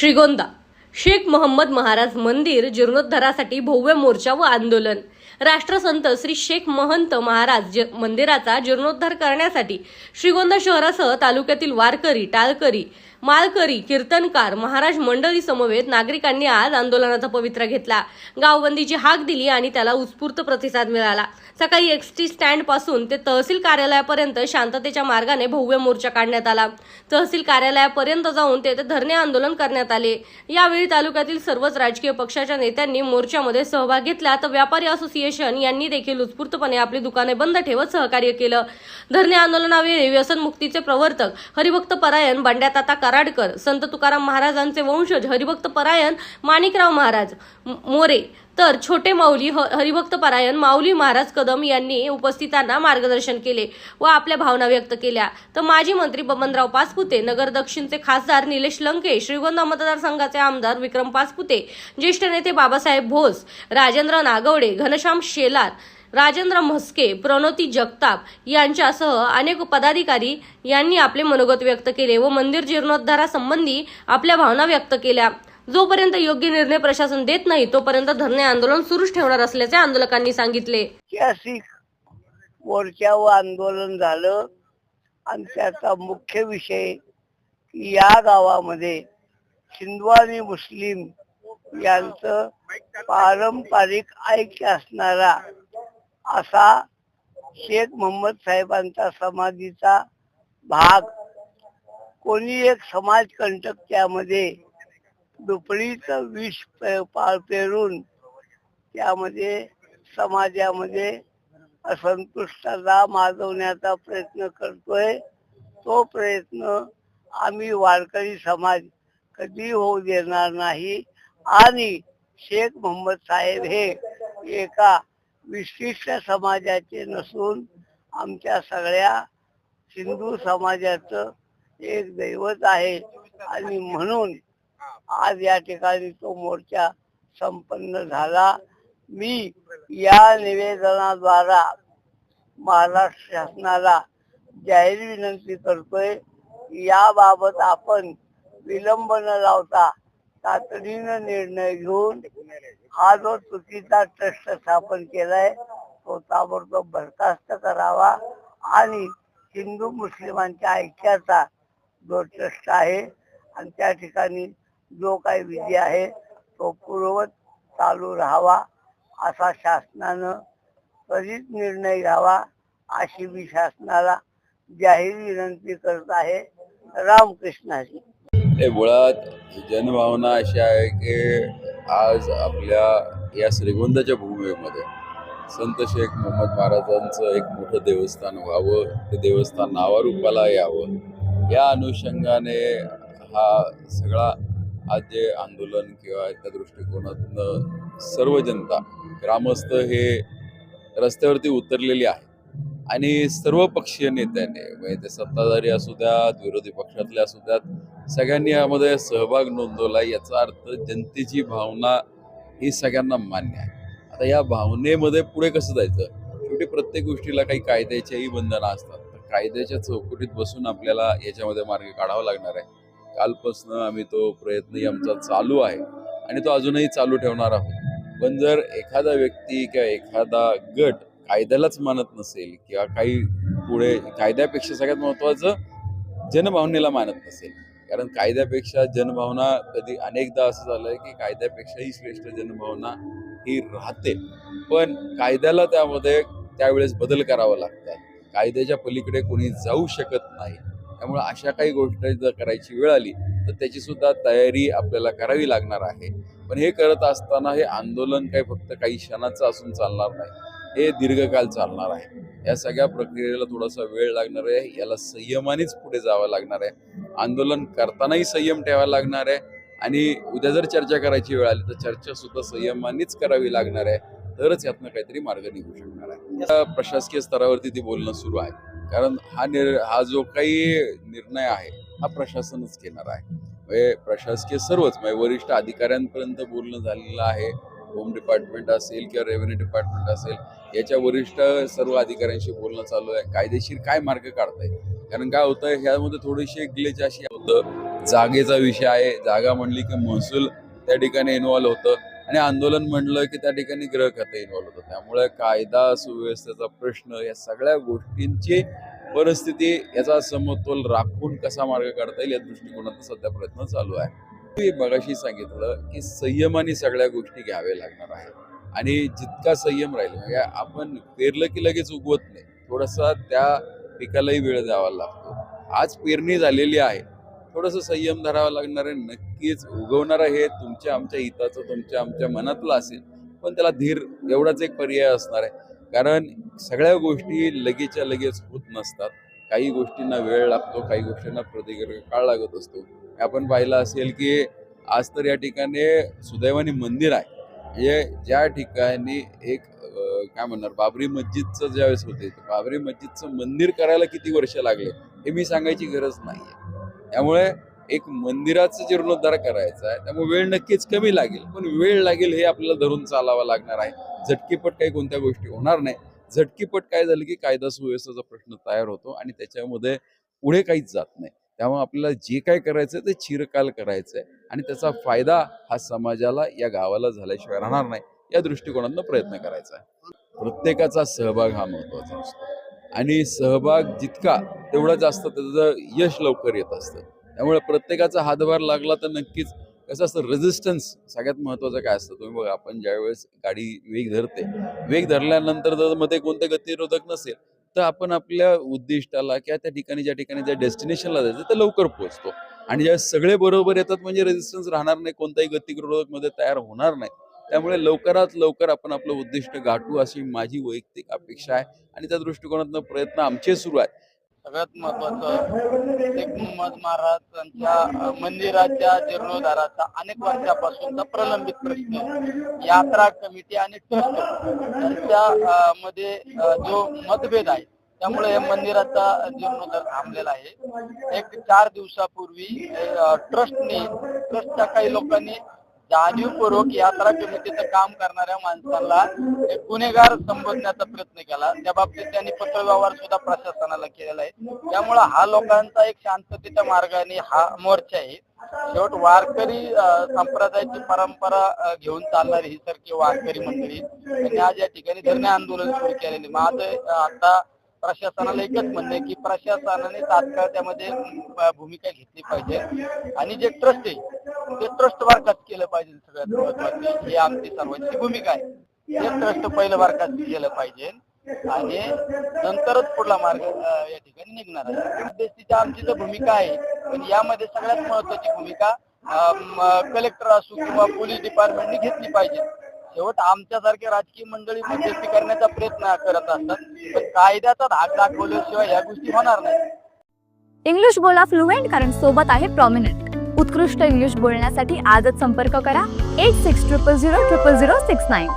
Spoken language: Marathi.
श्रीगोंदा. शेख मोहम्मद महाराज मंदिर जीर्णोद्धारासाठी भव्य मोर्चा व आंदोलन. राष्ट्रसंत श्री शेख महंत महाराज ज- मंदिराचा जीर्णोद्धार करण्यासाठी श्रीगोंदा शहरासह तालुक्यातील वारकरी टाळकरी मालकरी कीर्तनकार महाराज मंडळी समवेत नागरिकांनी आज आंदोलनाचा पवित्रा घेतला. गावबंदीची हाक दिली आणि त्याला उत्स्फूर्त प्रतिसाद मिळाला. सकाळी एक्सटी स्टँडपासून ते तहसील कार्यालयापर्यंत शांततेच्या मार्गाने भव्य मोर्चा काढण्यात आला. तहसील कार्यालयापर्यंत जाऊन तेथे धरणे आंदोलन करण्यात आले. यावेळी तालुक्यातील सर्वच राजकीय पक्षाच्या नेत्यांनी मोर्चामध्ये सहभाग घेतला तर व्यापारी असोसिएशन यांनी देखील उत्स्फूर्तपणे आपली दुकाने बंद ठेवत सहकार्य केलं. धरणे आंदोलनावेळी व्यसनमुक्तीचे प्रवर्तक हरिभक्त परायण बंड्याताता कराडकर संत तुकाराम महाराजांचे वंशज हरिभक्त परायण माणिकराव महाराज मोरे तर छोटे माऊली ह- हरिभक्त परायण माऊली महाराज कदम यांनी उपस्थितांना मार्गदर्शन केले व आपल्या भावना व्यक्त केल्या. तर माजी मंत्री बबनराव पाचपुते नगर दक्षिणचे खासदार निलेश लंके श्रीगोंदा मतदारसंघाचे आमदार विक्रम पाचपुते ज्येष्ठ नेते बाबासाहेब भोस राजेंद्र नागवडे घनश्याम शेलार राजेंद्र म्हस्के प्रणोती जगताप यांच्यासह अनेक पदाधिकारी यांनी आपले मनोगत व्यक्त केले व मंदिर जीर्णोद्धारासंबंधी आपल्या भावना व्यक्त केल्या. जोपर्यंत योग्य निर्णय प्रशासन देत नाही तोपर्यंत धरणे आंदोलन सुरूच ठेवणार असल्याचे आंदोलकांनी सांगितले. ऐतिहासिक व आंदोलन झालं. आणि त्याचा मुख्य विषय या गावामध्ये सिंधवानी मुस्लिम यांचं पारंपरिक ऐक्य असणारा असा शेख मोहम्मद साहेबांचा समाधीचा भाग कोणी एक समाज कंटक त्यामध्ये दुपडीच विष पेरून त्यामध्ये समाजामध्ये असंतुष्टता माजवण्याचा प्रयत्न करतोय तो प्रयत्न आम्ही वारकरी समाज कधी होऊ देणार नाही. आणि शेख मोहम्मद साहेब हे एका विशिष्ट समाजाचे नसून आमच्या सगळ्या हिंदू समाजाचं एक दैवत आहे. आणि म्हणून आज या ठिकाणी तो मोर्चा संपन्न झाला. मी या निवेदनाद्वारा महाराष्ट्र शासनाला जाहीर विनंती करतोय. याबाबत आपण विलंब न लावता तातडीनं निर्णय घेऊन हा जो चुकीचा ट्रस्ट स्थापन केलाय तो ताबडतोब बरखास्त करावा आणि हिंदू मुस्लिमांच्या ऐक्याचा जो ट्रस्ट आहे आणि त्या ठिकाणी जो काही विधी आहे तो पूर्ववत चालू राहावा असा शासनानं त्वरित निर्णय घ्यावा अशी मी शासनाला जाहीर विनंती करत आहे. रामकृष्णाजी हे मुळात जनभावना अशी आहे की आज आपल्या या श्रीगोंदाच्या भूमीमध्ये संत शेख मोहम्मद महाराजांचं एक मोठं देवस्थान व्हावं ते देवस्थान नावारूपाला यावं या अनुषंगाने हा सगळा आज जे आंदोलन किंवा त्या दृष्टिकोनातून सर्व जनता ग्रामस्थ हे रस्त्यावरती उतरलेली आहे आणि सर्व पक्षीय नेत्यांनी म्हणजे ते सत्ताधारी असू द्यात विरोधी पक्षातले असू द्यात सगळ्यांनी यामध्ये सहभाग नोंदवला. याचा अर्थ जनतेची भावना ही सगळ्यांना मान्य आहे. आता या भावनेमध्ये पुढे कसं जायचं? शेवटी प्रत्येक गोष्टीला काही कायद्याच्याही बंधनं असतात. तर कायद्याच्या चौकटीत बसून आपल्याला याच्यामध्ये मार्ग काढावा लागणार आहे. कालपासनं आम्ही तो प्रयत्नही आमचा चालू आहे आणि तो अजूनही चालू ठेवणार आहोत. पण जर एखादा व्यक्ती किंवा एखादा गट कायद्यालाच मानत नसेल किंवा काही पुढे कायद्यापेक्षा सगळ्यात महत्त्वाचं जनभावनेला मानत नसेल. कारण कायद्यापेक्षा जनभावना कधी अनेकदा असं झालं आहे की कायद्यापेक्षाही श्रेष्ठ जनभावना ही राहते. पण कायद्याला त्यामध्ये त्यावेळेस बदल करावा लागतात. कायद्याच्या पलीकडे कोणी जाऊ शकत नाही. त्यामुळे अशा काही गोष्टी जर करायची वेळ आली तर त्याची सुद्धा तयारी आपल्याला करावी लागणार आहे. पण हे करत असताना हे आंदोलन काही फक्त काही क्षणाचं असून चालणार नाही. हे दीर्घकाल चालणार आहे. या सगळ्या प्रक्रियेला थोडासा वेळ लागणार आहे. याला संयमानेच पुढे जावं लागणार आहे. आंदोलन करतानाही संयम ठेवायला लागणार आहे. आणि उद्या जर चर्चा करायची वेळ आली तर चर्चा सुद्धा संयमानेच करावी लागणार आहे. तरच यातनं काहीतरी मार्ग निघू शकणार आहे. प्रशासकीय स्तरावरती ती बोलणं सुरू आहे. कारण हा निर हा जो काही निर्णय आहे हा प्रशासनच घेणार आहे. म्हणजे प्रशासकीय सर्वच म्हणजे वरिष्ठ अधिकाऱ्यांपर्यंत बोलणं झालेलं आहे. होम डिपार्टमेंट असेल किंवा रेव्हेन्यू डिपार्टमेंट असेल याच्या वरिष्ठ सर्व अधिकाऱ्यांशी बोलणं चालू आहे. कायदेशीर काय मार्ग काढताय? कारण काय होतं ह्यामध्ये थोडीशी ग्लेच अशी होतं. जागेचा विषय आहे. जागा म्हणली की महसूल त्या ठिकाणी इन्व्हॉल्व होतं. आणि आंदोलन म्हणलं की त्या ठिकाणी ग्रह खातं इन्व्हॉल्व होतं. त्यामुळे कायदा सुव्यवस्थेचा प्रश्न या सगळ्या गोष्टींची परिस्थिती याचा समतोल राखून कसा मार्ग काढता येईल या दृष्टिकोनातून सध्या प्रयत्न चालू आहे. मी मगाशी सांगितलं की संयमाने सगळ्या गोष्टी घ्याव्या लागणार आहे आणि जितका संयम राहील म्हणजे आपण पेरलं की लगेच उगवत नाही. थोडासा त्या पिकालाही वेळ द्यावा लागतो. आज पेरणी झालेली आहे. थोडंसं संयम धरावा लागणार आहे. नक्कीच उगवणार हे तुमच्या आमच्या हिताचं तुमच्या आमच्या मनातलं असेल पण त्याला धीर एवढाच एक पर्याय असणार आहे. कारण सगळ्या गोष्टी लगेचच्या लगेच होत नसतात. काही गोष्टींना वेळ लागतो काही गोष्टींना प्रतिक्रिया काळ लागत असतो. आपण पाहिलं असेल की आज तर या ठिकाणी सुदैवानी मंदिर आहे. म्हणजे ज्या ठिकाणी एक काय म्हणणार बाबरी मस्जिदचं ज्यावेळेस होते बाबरी मस्जिदचं मंदिर करायला किती वर्ष लागले हे मी सांगायची गरज नाहीये त्यामुळे एक मंदिराचं जीर्णोद्धार करायचा आहे त्यामुळे वेळ नक्कीच कमी लागेल पण वेळ लागेल हे आपल्याला धरून चालावं लागणार आहे. झटकीपट काही कोणत्या गोष्टी होणार नाही. झटकीपट काय झालं की कायदा सुव्यवस्थेचा प्रश्न तयार होतो आणि त्याच्यामध्ये पुढे काहीच जात नाही. त्यामुळे आपल्याला जे काय करायचं ते चिरकाल करायचं आहे आणि त्याचा फायदा हा समाजाला या गावाला झाल्याशिवाय राहणार नाही. या दृष्टिकोनातून प्रयत्न करायचा आहे. प्रत्येकाचा सहभाग हा महत्त्वाचा असतो. आणि सहभाग जितका तेवढा जास्त त्याचं यश लवकर येत असतं. त्यामुळे प्रत्येकाचा हातभार लागला तर नक्कीच कसं असतं रेझिस्टन्स सगळ्यात महत्त्वाचं काय असतं तुम्ही बघा आपण ज्यावेळेस गाडी वेग धरते वेग धरल्यानंतर जर मध्ये कोणते गतिरोधक नसेल तर आपण आपल्या उद्दिष्टाला किंवा त्या ठिकाणी ज्या ठिकाणी ज्या डेस्टिनेशनला जायचं तर लवकर पोहोचतो. आणि ज्या सगळे बरोबर येतात म्हणजे रेझिस्टन्स राहणार नाही कोणताही गतिरोधकमध्ये तयार होणार नाही. त्यामुळे लवकरात लवकर आपण आपलं उद्दिष्ट गाठू अशी माझी वैयक्तिक अपेक्षा आहे. आणि त्या दृष्टिकोनातून प्रयत्न आमचे सुरू आहेत. सगळ्यात महत्वाचं शेख मोहम्मद महाराजांच्या मंदिराच्या जीर्णोद्धाराचा अनेक वर्षापासूनचा प्रलंबित प्रश्न यात्रा कमिटी आणि ट्रस्ट यांच्या मध्ये जो मतभेद आहे त्यामुळे या मंदिराचा जीर्णोद्धार थांबलेला आहे. एक चार दिवसापूर्वी ट्रस्टने ट्रस्टच्या काही लोकांनी जाणीवपूर्वक यात्रा कमिटीचं काम करणाऱ्या माणसांना एक गुन्हेगार संबोधण्याचा प्रयत्न केला. त्या बाबतीत त्यांनी पत्रव्यवहार सुद्धा प्रशासनाला केलेला आहे. त्यामुळे हा लोकांचा एक शांततेच्या मार्गाने हा मोर्चा आहे. शेवट वारकरी संप्रदायाची परंपरा घेऊन चालणारी ही सारखी वारकरी मंडळी त्यांनी आज या ठिकाणी धरणे आंदोलन सुरू केलेले. माझं आता प्रशासनाला एकच म्हणणं आहे की प्रशासनाने तात्काळ त्यामध्ये भूमिका घेतली पाहिजे. आणि जे ट्रस्ट आहे ते ट्रस्ट बरखास्त केलं पाहिजे. सगळ्यात महत्वाची ही आमची सर्वांची भूमिका आहे. ते ट्रस्ट पहिलं बरखास्त केलं पाहिजे. आणि नंतरच पुढला मार्ग या ठिकाणी निघणार आहे. आमची जर भूमिका आहे. पण यामध्ये सगळ्यात महत्वाची भूमिका कलेक्टर असो किंवा पोलीस डिपार्टमेंटने घेतली पाहिजे. शेवट आमच्यासारख्या राजकीय मंडळी मध्यस्थी करण्याचा प्रयत्न करत असतात. पण कायद्याचा धाक दाखवल्याशिवाय या गोष्टी होणार नाही. इंग्लिश बोला फ्लुएंट कारण सोबत आहे प्रॉमिनंट उत्कृष्ट इंग्लिश बोलण्यासाठी आजच संपर्क करा. Eight six triple zero triple zero six nine